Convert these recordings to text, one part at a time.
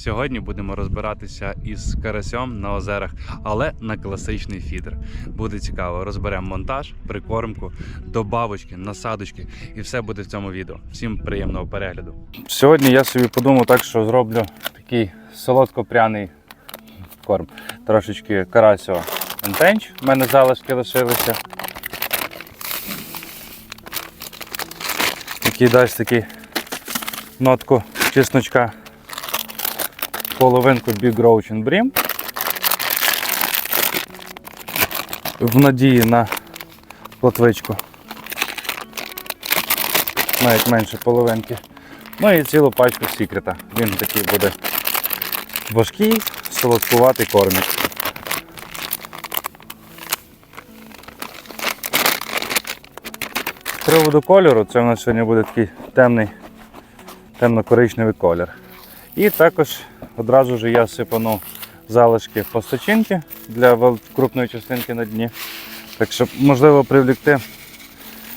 Сьогодні будемо розбиратися із карасьом на озерах, але на класичний фідер. Буде цікаво. Розберемо монтаж, прикормку, добавочки, насадочки, і все буде в цьому відео. Всім приємного перегляду. Сьогодні я собі подумав так, що зроблю такий солодко-пряний корм. Трошечки карасього антенч. У мене залишки лишилися. Який дасть такий нотку чесночка. Половинку Big Roach and Brim. В надії на плотвичку. Навіть менше половинки. Ну і цілу пачку секрета. Він такий буде важкий, солодкуватий кормік. З приводу кольору, це в нас сьогодні буде такий темний, темно-коричневий колір. І також одразу ж я сипану залишки постачинки для крупної частинки на дні. Так щоб можливо привлікти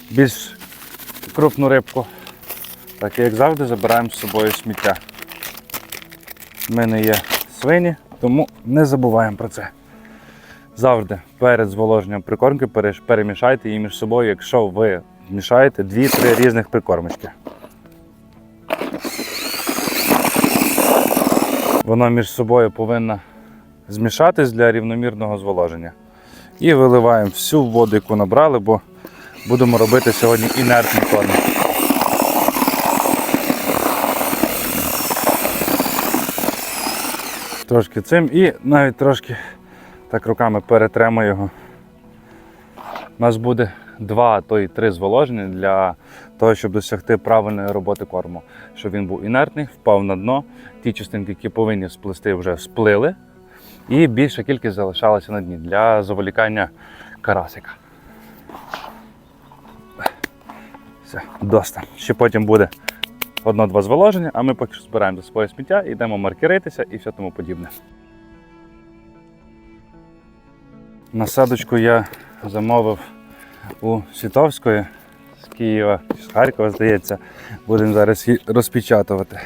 більш крупну рибку. Так, і як завжди забираємо з собою сміття. У мене є свині, тому не забуваємо про це. Завжди перед зволоженням прикормки перемішайте її між собою, якщо ви мішаєте 2-3 різних прикормочки. Воно між собою повинно змішатись для рівномірного зволоження. І виливаємо всю воду, яку набрали, бо будемо робити сьогодні інертний корм. Трошки цим і навіть трошки так руками перетремо його. У нас буде два, то й три зволоження для того, щоб досягти правильної роботи корму. Щоб він був інертний, впав на дно. Ті частинки, які повинні сплисти, вже сплили. І більша кількість залишалася на дні для заволікання карасика. Все, доста. Ще потім буде одно-два зволоження, а ми поки що збираємо до своє сміття, йдемо маркеритися і все тому подібне. Насадочку я замовив у Світовської з Києва, з Харкова, здається. Будемо зараз її розпечатувати.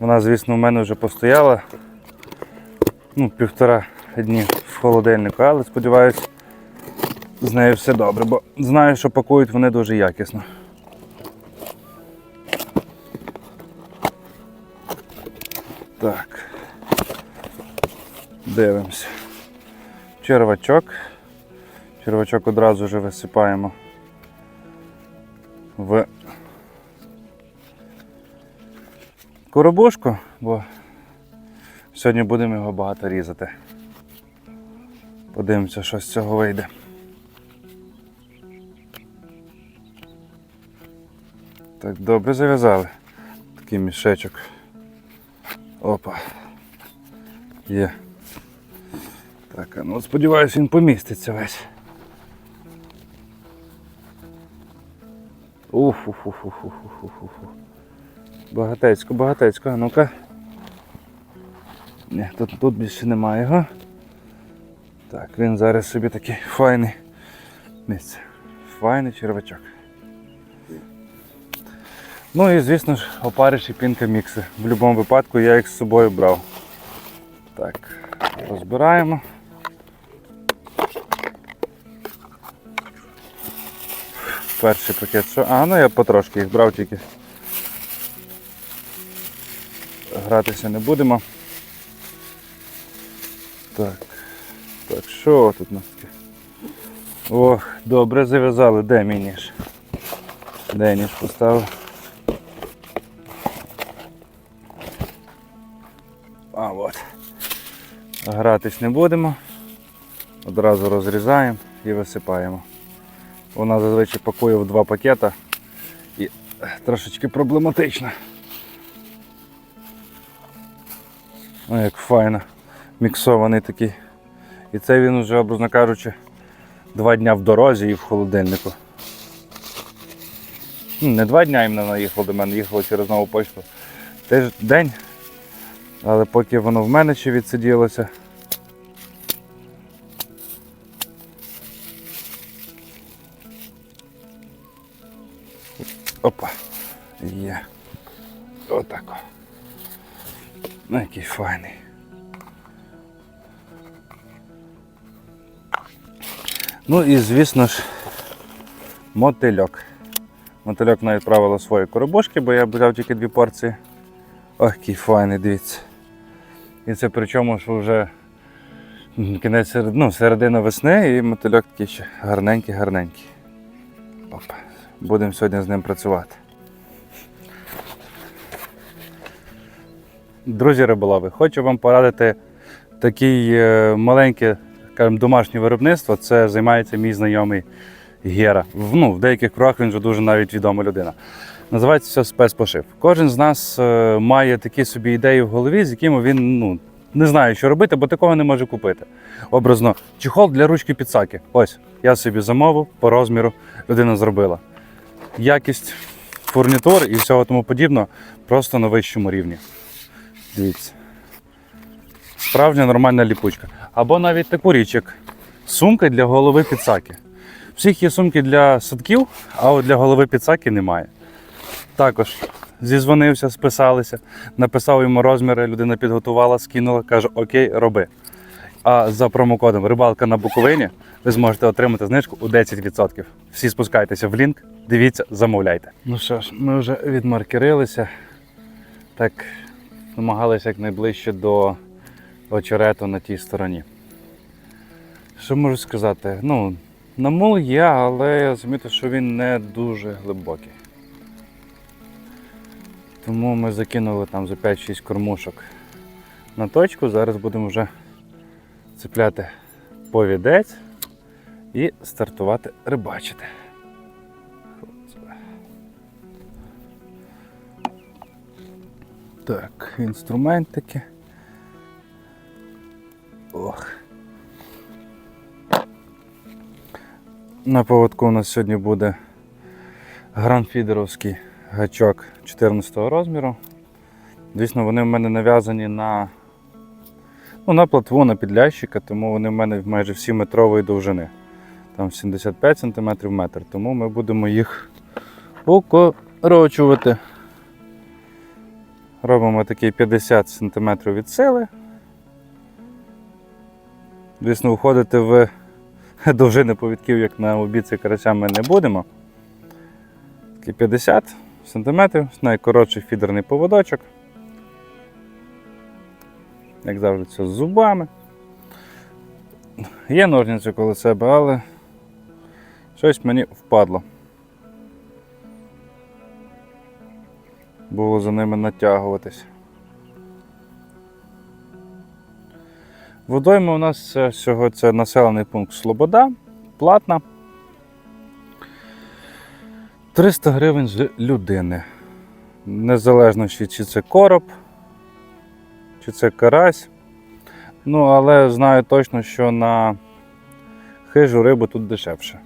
Вона, звісно, у мене вже постояла ну, півтора дні в холодильнику, але сподіваюся, з нею все добре, бо знаю, що пакують вони дуже якісно. Так. Дивимося. Червачок. Червачок одразу вже висипаємо в коробушку, бо сьогодні будемо його багато різати. Подивимося, що з цього вийде. Так, добре зав'язали. Такий мішечок. Опа. Є. Так, ну сподіваюся, він поміститься весь. Уф-уф-уф-уф-уф-уф-уф. Багатецько, багатецько, а ну-ка. Ні, тут тут більше немає його. Так, він зараз собі такий файний місце. Файний червачок. Ну і звісно ж опариш і пінка мікси. В будь-якому випадку я їх з собою брав. Так, розбираємо. Перший пакет, що. А, ну я потрошки їх брав тільки. Гратися не будемо. Так. Так, що тут у нас таке? Ох, добре зав'язали. Де мій ніж? Де ніж поставив? А от. Гратись не будемо. Одразу розрізаємо і висипаємо. Вона зазвичай пакує в два пакета і трошечки проблематично. О, як файно. Міксований такий. І це він вже, образно кажучи, два дня в дорозі і в холодильнику. Ну, Не два дня іменно наїхало до мене, їхало через нову почту. Теж день. Але поки воно в мене ще відсиділося. Опа. Є. Отако. Ну, який файний. Ну і звісно ж, мотильок. Мотильок навіть правило свої коробушки, бо я взяв тільки дві порції. Ох, який файний, дивіться. І це причому, що вже кінець ну, середина весни і мотильок такий ще гарненький, гарненький. Опа. Будемо сьогодні з ним працювати. Друзі риболови, хочу вам порадити таке маленьке скажімо, домашнє виробництво. Це займається мій знайомий Гера. Ну, в деяких кругах він вже дуже навіть відома людина. Називається все спецпошив. Кожен з нас е, має такі собі ідеї в голові, з якими він ну, не знає, що робити, бо такого не може купити. Образно, чехол для ручки підсаки. Ось, я собі замовив по розміру, людина зробила. Якість фурнітур і всього тому подібного просто на вищому рівні. Дивіться. Справжня нормальна ліпучка. Або навіть таку річ, як сумка для голови підсаки. Всіх є сумки для садків, а от для голови підсаки немає. Також зізвонився, списалися, написав йому розміри, людина підготувала, скинула, каже: Окей, роби. А за промокодом Рибалка на Буковині ви зможете отримати знижку у 10%. Всі спускайтеся в лінк, дивіться, замовляйте. Ну що ж, ми вже відмаркерилися. Так намагалися якнайближче до очерету на тій стороні. Що можу сказати? Ну, намул є, але я замітив, що він не дуже глибокий. Тому ми закинули там за 5-6 кормушок на точку. Зараз будемо вже цепляти повідець і стартувати рибачити. Так, інструментики. Ох. На поводку у нас сьогодні буде гранфідеровський гачок 14 розміру. Звісно, вони в мене нав'язані на, на платву, на підлящика, тому вони в мене майже всі метрової довжини. Там 75 см метр, тому ми будемо їх укорочувати. Робимо такий 50 см від сили. Звісно, входити в довжини повідків, як на обіці карася, ми не будемо. Такий 50 см, найкоротший фідерний поводочок. Як завжди, це з зубами. Є ножниці коло себе, але щось мені впадло. Було за ними натягуватись. Водойма у нас всього це населений пункт Слобода, платна. 300 гривень з людини. Незалежно чи це короб, чи це карась. Ну, але знаю точно, що на хижу рибу тут дешевше.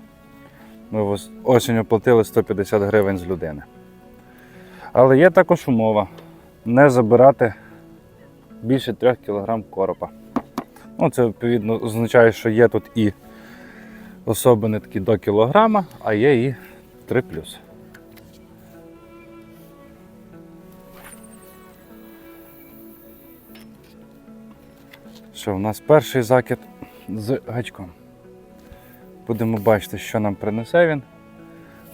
Ми ос- осінню платили 150 гривень з людини. Але є також умова не забирати більше 3 кг коропа. Ну, це відповідно означає, що є тут і особини такі до кілограма, а є і 3 плюс. Що, у нас перший закид з гачком. Будемо бачити, що нам принесе він.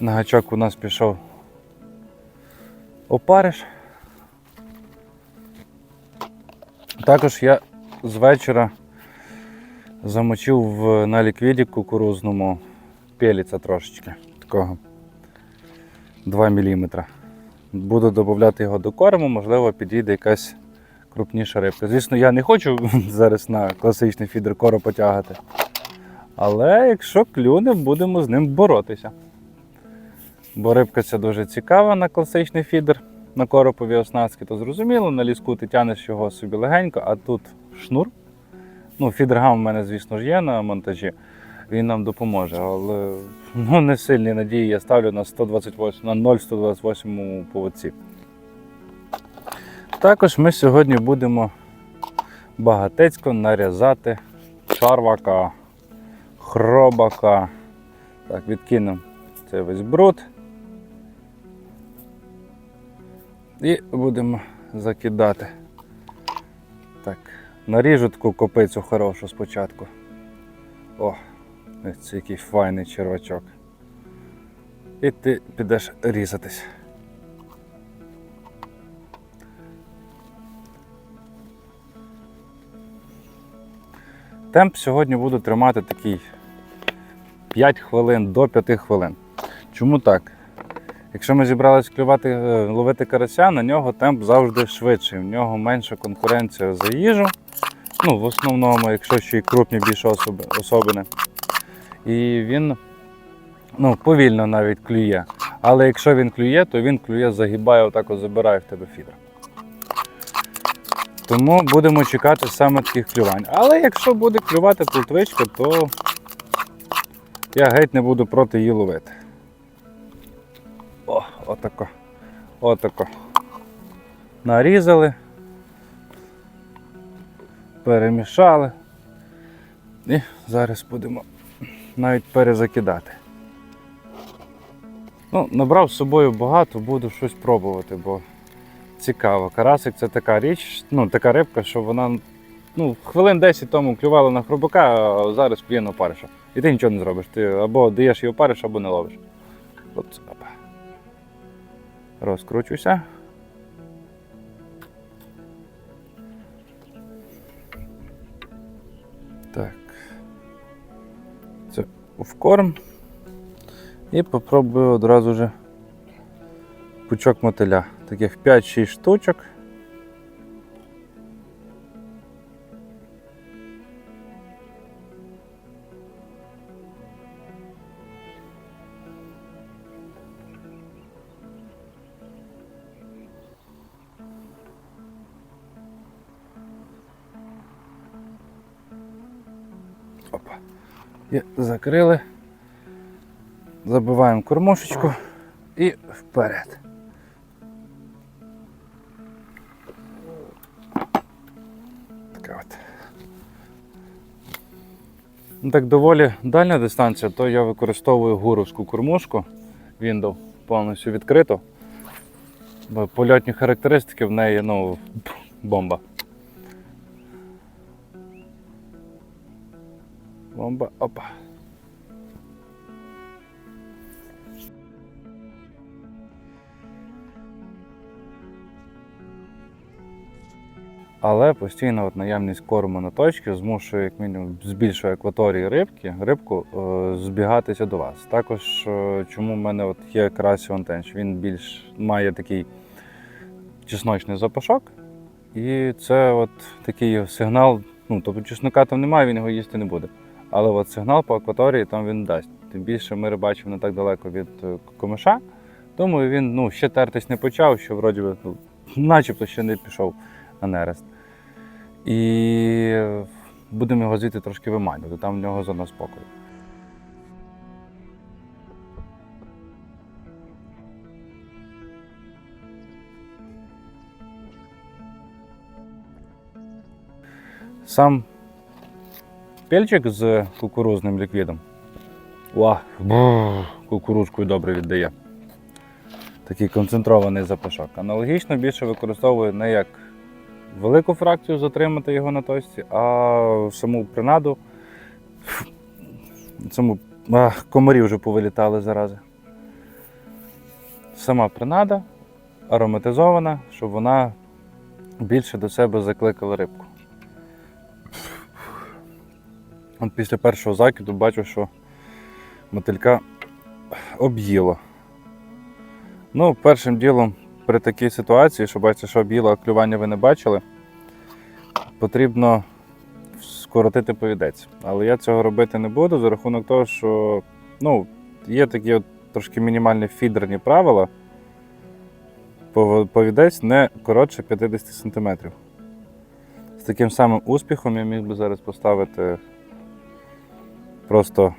На гачок у нас пішов опариш. Також я з вечора замочив в, на ліквіді кукурузному пеліця трошечки такого 2 мм. Буду додати його до корму, можливо, підійде якась крупніша рибка. Звісно, я не хочу зараз на класичний фідер кору потягати. Але якщо клюне, будемо з ним боротися. Бо рибка ця дуже цікава на класичний фідер, на коропові оснастки, то зрозуміло, на ліску ти тянеш його собі легенько, а тут шнур. Ну, фідергам в мене, звісно ж, є на монтажі, він нам допоможе, але ну, не сильні надії я ставлю на 128, на 0,128 поводці. Також ми сьогодні будемо багатецько нарізати шарвака, хробака. Так, відкинемо цей весь бруд. І будемо закидати Так, наріжу таку копицю хорошу спочатку. О, це який файний червачок. І ти підеш різатись. Темп сьогодні буду тримати такий 5 хвилин до 5 хвилин. Чому так? Якщо ми зібрались клювати, е, ловити карася, на нього темп завжди швидший. В нього менша конкуренція за їжу. Ну, в основному, якщо ще й крупні більше особи, особини. І він ну, повільно навіть клює. Але якщо він клює, то він клює, загибає, отак забирає в тебе фідер. Тому будемо чекати саме таких клювань. Але якщо буде клювати плотвичка, то я геть не буду проти її ловити. О, отако. Отако. Нарізали. Перемішали. І зараз будемо навіть перезакидати. Ну, набрав з собою багато, буду щось пробувати, бо цікаво. Карасик це така річ, ну така рибка, що вона ну, хвилин 10 тому клювала на хробака, а зараз клює на опариша. І ти нічого не зробиш. Ти або даєш її опариш, або не ловиш. От, опа. Розкручуйся. Так. Це в корм. І попробую одразу же пучок мотиля. Таких 5-6 штучок. Опа. І закрили. Забиваємо кормушечку і вперед. Так доволі дальня дистанція, то я використовую гуровську кормушку. Windows повністю відкрито. Бо польотні характеристики в неї ну, бомба. Бомба, опа. Але постійно от наявність корму на точці змушує, як мінімум, збільшує акваторії рибки, рибку е, збігатися до вас. Також е, чому в мене от є красіон тенч, він більш має такий чесночний запашок. І це от такий сигнал. Ну, тобто чеснока там немає, він його їсти не буде. Але от сигнал по акваторії там він дасть. Тим більше ми рибачимо не так далеко від е, комиша, тому він ну, ще тертись не почав, що вроді ну, начебто ще не пішов на нерест. І будемо його звідти трошки виманювати, там в нього зона спокою. Сам пельчик з кукурузним ліквідом. Ва, кукурузкою добре віддає. Такий концентрований запашок. Аналогічно більше використовую не як велику фракцію затримати його на точці, а саму принаду. Саму комарі вже повилітали зарази. Сама принада ароматизована, щоб вона більше до себе закликала рибку. От після першого закиду бачу, що мотилька об'їло. Ну, першим ділом при такій ситуації, що бачите, що об'їло, клювання ви не бачили, потрібно скоротити повідець. Але я цього робити не буду за рахунок того, що ну, є такі от трошки мінімальні фідерні правила. Повідець не коротше 50 см. З таким самим успіхом я міг би зараз поставити просто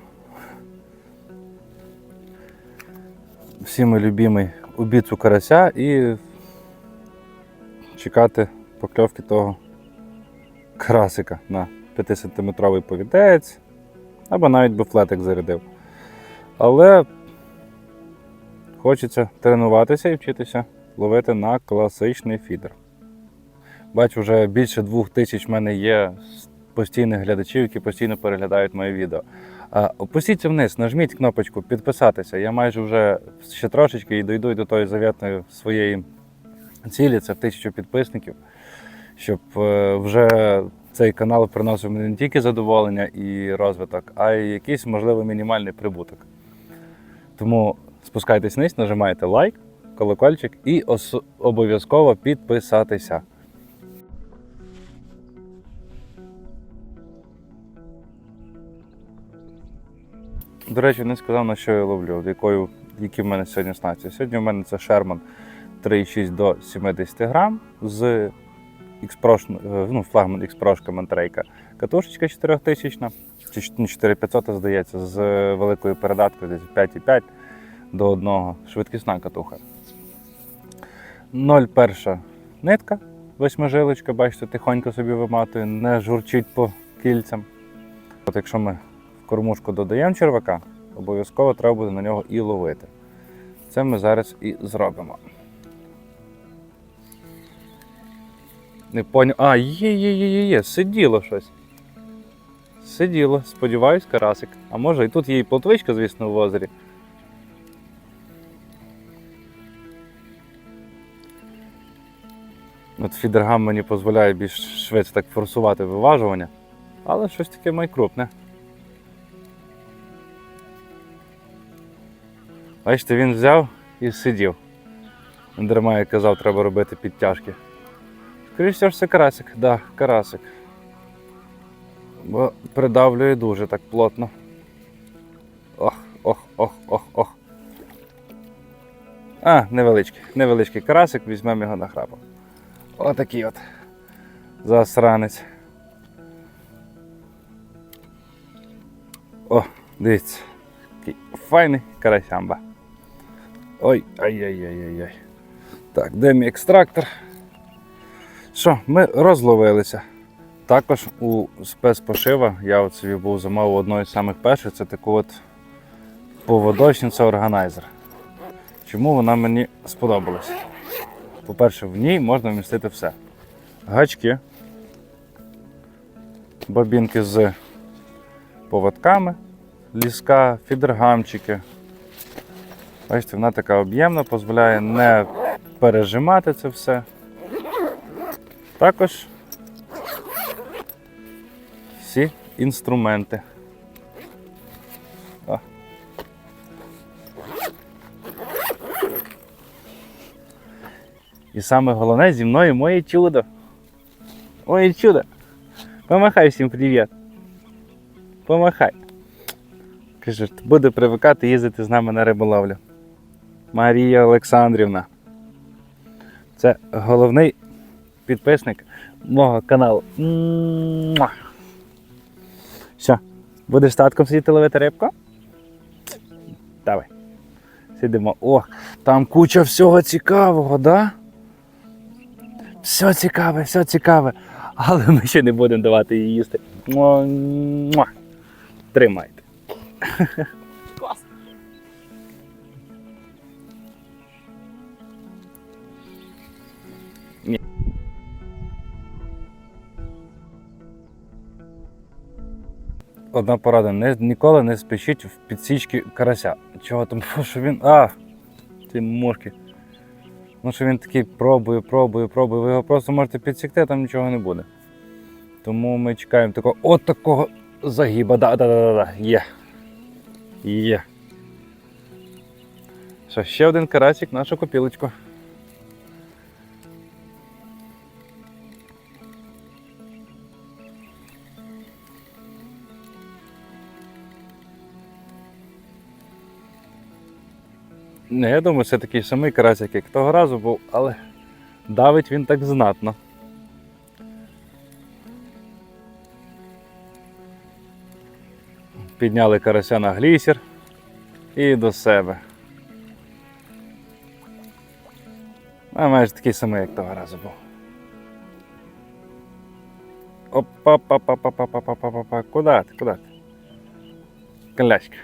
всіми любимий убійцю карася і чекати покльовки того красика на 5-сантиметровий повідець, або навіть би флетик зарядив. Але хочеться тренуватися і вчитися ловити на класичний фідер. Бачу, вже більше двох тисяч в мене є постійних глядачів, які постійно переглядають моє відео. Опустіться вниз, нажміть кнопочку підписатися. Я майже вже ще трошечки і дойду до тої завітної своєї цілі, це тисячу підписників, щоб е, вже цей канал приносив мені не тільки задоволення і розвиток, а й якийсь, можливо, мінімальний прибуток. Тому спускайтесь вниз, нажимайте лайк, колокольчик і обов'язково підписатися. До речі, не сказав, на що я ловлю, якою, які в мене сьогодні снасті. Сьогодні в мене це Sherman 3,6 до 70 грам з е, ну, флагман X-Pro Мантрейка. Катушечка 4000, чи ну, 4500, здається, з великою передаткою десь 5,5 до 1. Швидкісна катуха. 0,1 нитка, восьмижилочка, бачите, тихонько собі виматує, не журчить по кільцям. От якщо ми кормушку додаємо червака, обов'язково треба буде на нього і ловити. Це ми зараз і зробимо. Не поняв. А, є, є, є, є, є, сиділо щось. Сиділо, сподіваюсь, карасик. А може і тут є і плотвичка, звісно, в озері. От фідергам мені дозволяє більш швидше так форсувати виважування, але щось таке майкрупне. Бачите, він взяв і сидів. Дарма я казав, треба робити підтяжки. Скоріше всього, це карасик, так, да, карасик. Бо придавлює дуже так плотно. Ох, ох, ох, ох, ох. А, невеличкий, невеличкий карасик, візьмемо його на храпом. Отакий от. Засранець. О, дивіться. Такий файний карасямба. Ой, ай-яй-яй-яй. Так, де мій екстрактор? Що, ми розловилися. Також у спецпошива я от собі був замовив одну із самих перших, це таку от поводочниця органайзер. Чому вона мені сподобалась? По-перше, в ній можна вмістити все. Гачки, бобінки з поводками, ліска, фідергамчики. Бачите, вона така об'ємна, дозволяє не пережимати це все. Також всі інструменти. О. І саме головне зі мною моє чудо. Моє чудо. Помахай всім привіт. Помахай. Каже, буде привикати їздити з нами на риболовлю. Марія Олександрівна. Це головний підписник мого каналу. Що, будеш з татком сидіти ловити рибку? Давай. Сидимо. О, там куча всього цікавого, да? Все цікаве, все цікаве. Але ми ще не будемо давати їй їсти. Тримайте. Одна порада, не, ніколи не спішіть в підсічки карася. Чого? Тому що він. А! Ці мошки. Ну що він такий пробує, пробує, пробує. Ви його просто можете підсікти, там нічого не буде. Тому ми чекаємо такого от такого загіба. Да, да, да, да, да. Є. Є. Що, ще один карасик, нашу копілочку. Не, я думаю, це такий самий карасик, як того разу був, але давить він так знатно. Підняли карася на глісер і до себе. А майже такий самий, як того разу був. Опа-па-па-па-па-па-па-па-па. Куда ти? Куда ти? Колячка.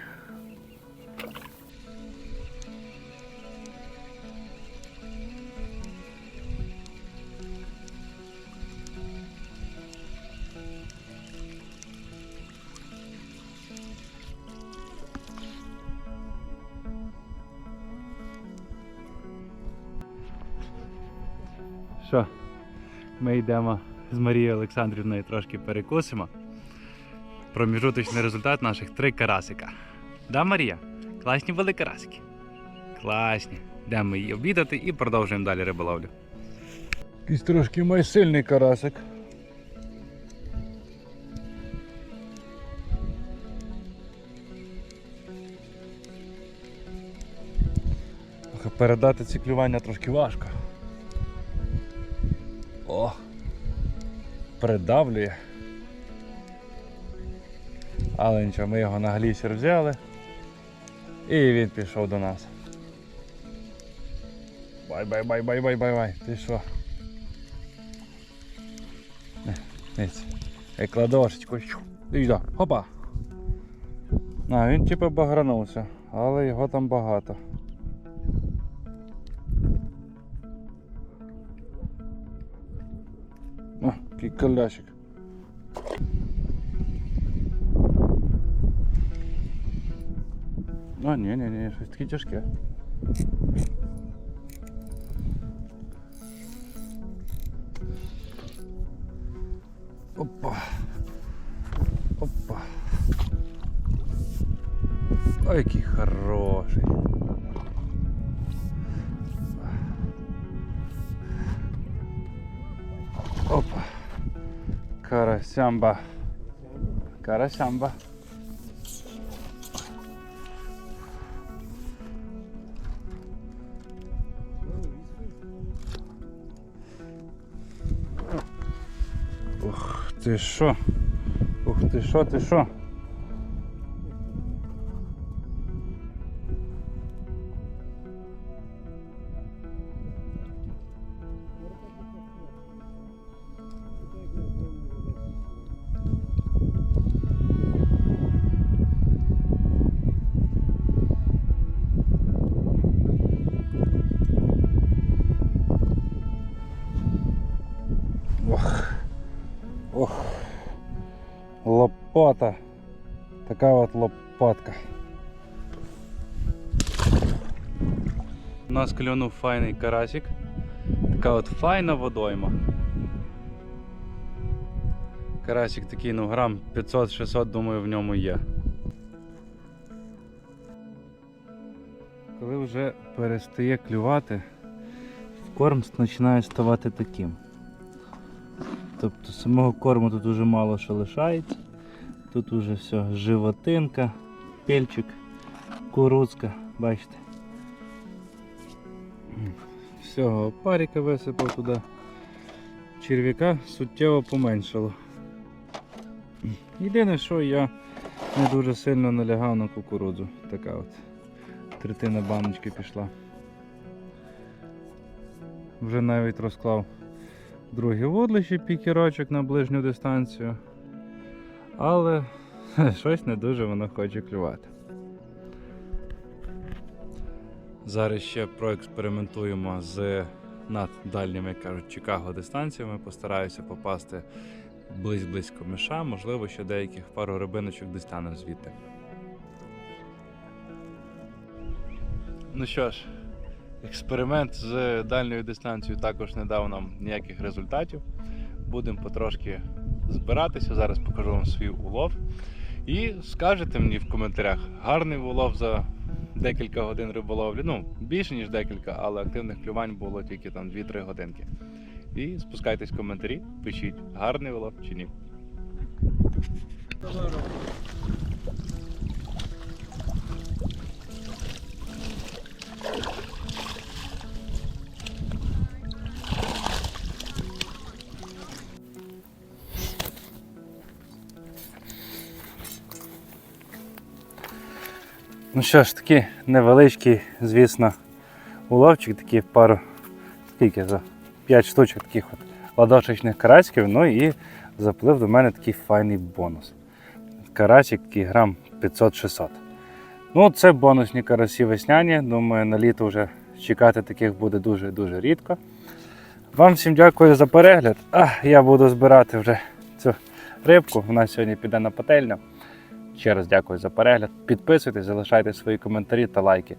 Ми йдемо з Марією Олександрівною трошки перекусимо. Проміжуточний результат наших три карасика. Да, Марія? Класні були карасики. Класні. Йдемо її обідати і продовжуємо далі риболовлю. Якийсь трошки майсильний карасик. Передати ці клювання трошки важко. О! Придавлює. Але нічого, ми його на глісер взяли. І він пішов до нас. Бай бай бай бай бай бай бай. Ти що? Не, Дивіться. Як ладошечку. щу, І сюди. Хопа. А, він типу багранувся, але його там багато. О, який колящик. А, ні, ні, ні, щось Карасямба. Карасямба. Ух ти що? Ух ти що, ти що? Лопата. Така от лопатка. У нас клюнув файний карасик. Така от файна водойма. Карасик такий, ну грам 500-600, думаю, в ньому є. Коли вже перестає клювати, корм починає ставати таким. Тобто самого корму тут дуже мало що лишається. Тут уже все животинка, пельчик, куруцька, бачите. Всього опарика висипав туди. Черв'яка суттєво поменшало. Єдине, що я не дуже сильно налягав на кукурудзу. Така от третина баночки пішла. Вже навіть розклав друге вудлище пікерочок на ближню дистанцію. Але щось не дуже воно хоче клювати. Зараз ще проекспериментуємо з над дальніми, як кажуть, Чикаго дистанціями. Постараюся попасти близь-близько миша, можливо, ще деяких пару рибиночок дістану звідти. Ну що ж, Експеримент з дальньою дистанцією також не дав нам ніяких результатів. Будемо потрошки збиратися. Зараз покажу вам свій улов. І скажете мені в коментарях, гарний улов за декілька годин риболовлі. Ну, більше, ніж декілька, але активних клювань було тільки там 2-3 годинки. І спускайтесь в коментарі, пишіть, гарний улов чи ні. Ну що ж, такий невеличкий, звісно, уловчик, такий пару, скільки за 5 штучок таких от ладошечних карасиків, ну і заплив до мене такий файний бонус. Карасик такий грам 500-600. Ну, це бонусні карасі весняні. Думаю, на літо вже чекати таких буде дуже-дуже рідко. Вам всім дякую за перегляд. А, я буду збирати вже цю рибку. Вона сьогодні піде на пательню. Ще раз дякую за перегляд. Підписуйтесь, залишайте свої коментарі та лайки.